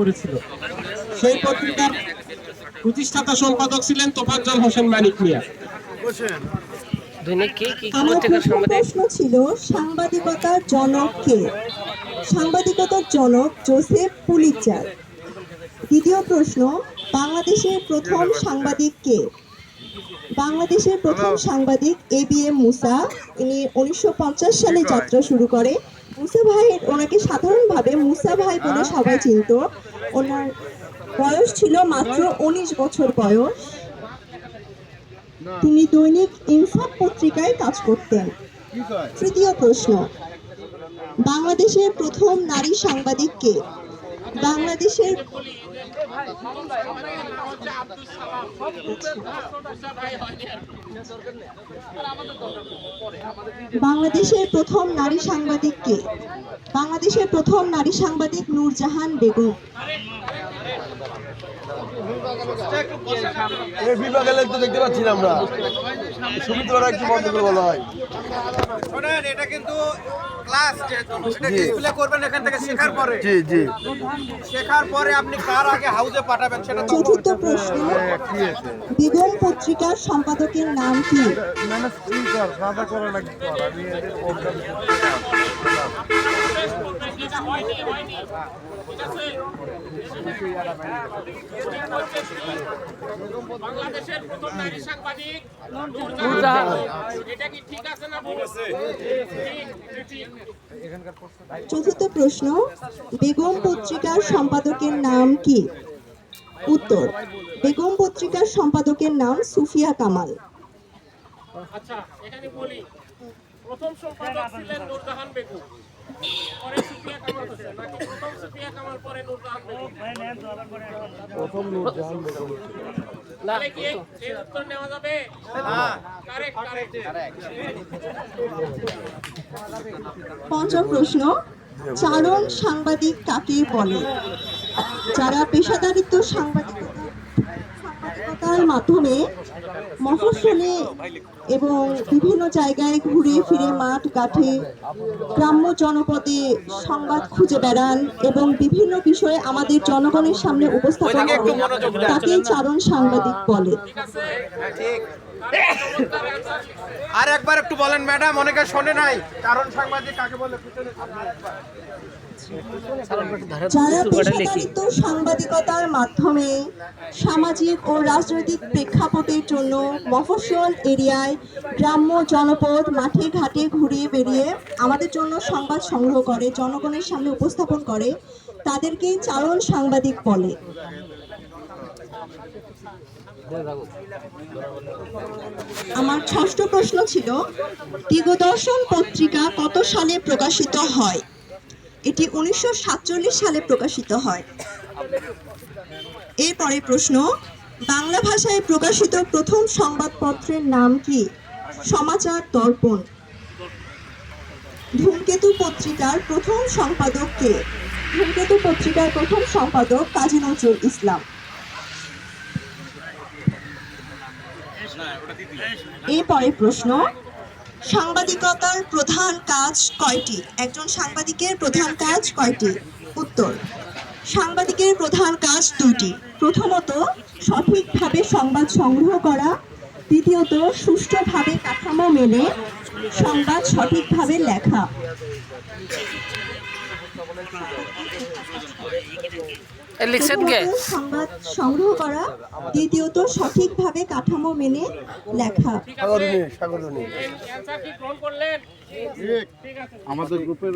করেছিল। সেই পত্রিকার প্রতিষ্ঠাতা সম্পাদক ছিলেন তোফাজ্জল হোসেন মানিক মিয়া। প্রশ্ন ছিল সাংবাদিকতার কে? সাংবাদিকতার জনক জোসেফ পুলিচার। দ্বিতীয় প্রশ্ন বাংলাদেশের প্রথম সাংবাদিক কে? বাংলাদেশের প্রথম সাংবাদিক এ বি এম মুসা। ইনি উনিশশো পঞ্চাশ সালে যাত্রা শুরু করে। মুসা ভাই ওনাকে সাধারণভাবে মুসা ভাই বলে সবাই চিনত। ওনার বয়স ছিল মাত্র উনিশ বছর বয়স। তিনি দৈনিক ইনসাফ পত্রিকায় কাজ করতেন। তৃতীয় প্রশ্ন, বাংলাদেশের প্রথম নারী সাংবাদিককে বাংলাদেশের বাংলাদেশের প্রথম নারী সাংবাদিক কে? বাংলাদেশের প্রথম নারী সাংবাদিক নূরজাহান বেগম। এই বিভাগে তো দেখতে পাচ্ছি না আমরা। সুমিত্রা একটু বন্ধ করে বলা হয়। শোনেন এটা কিন্তু ক্লাস ডিসপ্লে করবেন এখান থেকে শেখার পরে। জি জি। শেখার পরে আপনি কার আগে হাউজে পাঠাবেন সেটা তো চতুর্থ প্রশ্ন বেগম পত্রিকার সম্পাদকের নাম কি? বাংলাদেশের প্রথম নারী সাংবাদিক এটা কি ঠিক আছে না ভুল? ঠিক ঠিক চতুর্থ প্রশ্ন বেগম পত্রিকার সম্পাদকের নাম কি? উত্তর বেগম পত্রিকার সম্পাদকের নাম সুফিয়া কামাল। আচ্ছা এখানে বলি। প্রথম সম্পাদক ছিলেন নূরজাহান বেগম। পরে সুফিয়া কামাল হোসেন। নাকি প্রথম সুফিয়া কামাল পরে নূরজাহান বেগম। তাহলে কি এর উত্তর নেওয়া যাবে? কারেক্ট কারেক্ট পঞ্চম প্রশ্ন চারণ সাংবাদিক কাকে বলে? যারা পেশাদারিত্ব সাংবাদিকতা সাংবাদিকতার মাধ্যমে মফস্বলে এবং বিভিন্ন জায়গায় ঘুরে ফিরে মাঠ, কাঠে গ্রাম্য জনপদে সংবাদ খুঁজে বেড়ান এবং বিভিন্ন বিষয়ে আমাদের জনগণের সামনে উপস্থাপন করেন তাকেই চারণ সাংবাদিক বলে। আর একবার একটু বলেন ম্যাডাম অনেকে শোনে নাই। কারণ সাংবাদিক কাকে বলে পিছনে যারা পেশাদারিত্ব সাংবাদিকতার মাধ্যমে সামাজিক ও রাজনৈতিক প্রেক্ষাপটের জন্য মফস্বল এরিয়ায় গ্রাম্য জনপদ মাঠে ঘাটে ঘুরিয়ে বেরিয়ে আমাদের জন্য সংবাদ সংগ্রহ করে জনগণের সামনে উপস্থাপন করে তাদেরকেই চারণ সাংবাদিক বলে। আমার ষষ্ঠ প্রশ্ন ছিল দিগদর্শন পত্রিকা কত সালে প্রকাশিত হয়? এটি উনিশশো সাতচল্লিশ সালে প্রকাশিত হয়। এরপরে প্রশ্ন, বাংলা ভাষায় প্রকাশিত প্রথম সংবাদপত্রের নাম কি? সমাচার দর্পণ ধূমকেতু পত্রিকার প্রথম সম্পাদক কে? ধূমকেতু পত্রিকার প্রথম সম্পাদক কাজী নজরুল ইসলাম। এরপরে প্রশ্ন, সাংবাদিকতার প্রধান কাজ কয়টি? একজন সাংবাদিকের প্রধান কাজ কয়টি? উত্তর, সাংবাদিকের প্রধান কাজ দুটি। প্রথমত, সঠিকভাবে সংবাদ সংগ্রহ করা। দ্বিতীয়ত, সুষ্ঠুভাবে কাঠামো মেনে সংবাদ সঠিকভাবে লেখা। লিখছেন কে? সংবাদ সংগ্রহ করা দ্বিতীয়ত সঠিকভাবে কাঠামো মেনে লেখা। আমাদের গ্রুপের